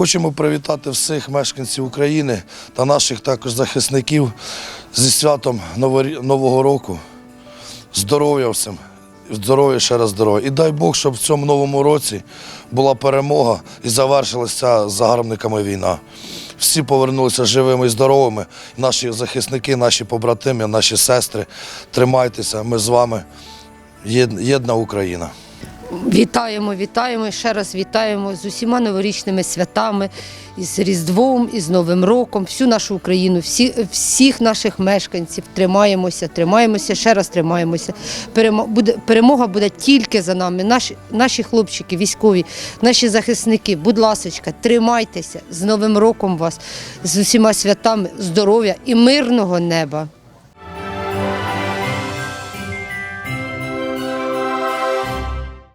Хочемо привітати всіх мешканців України та наших також захисників зі святом Нового року. Здоров'я всім. Здоров'я, ще раз здоров'я. І дай Бог, щоб в цьому новому році була перемога і завершилася з загарбниками війна. Всі повернулися живими і здоровими. Наші захисники, наші побратими, наші сестри. Тримайтеся, ми з вами. Єдна Україна. Вітаємо, вітаємо і ще раз вітаємо з усіма новорічними святами, із Різдвом, із Новим роком, всю нашу Україну, всі, всіх наших мешканців. Тримаємося, тримаємося, ще раз тримаємося. Перемо- буде, перемога буде тільки за нами. Наші, наші хлопчики, військові, наші захисники, будь ласочка, тримайтеся з Новим роком вас, з усіма святами, здоров'я і мирного неба.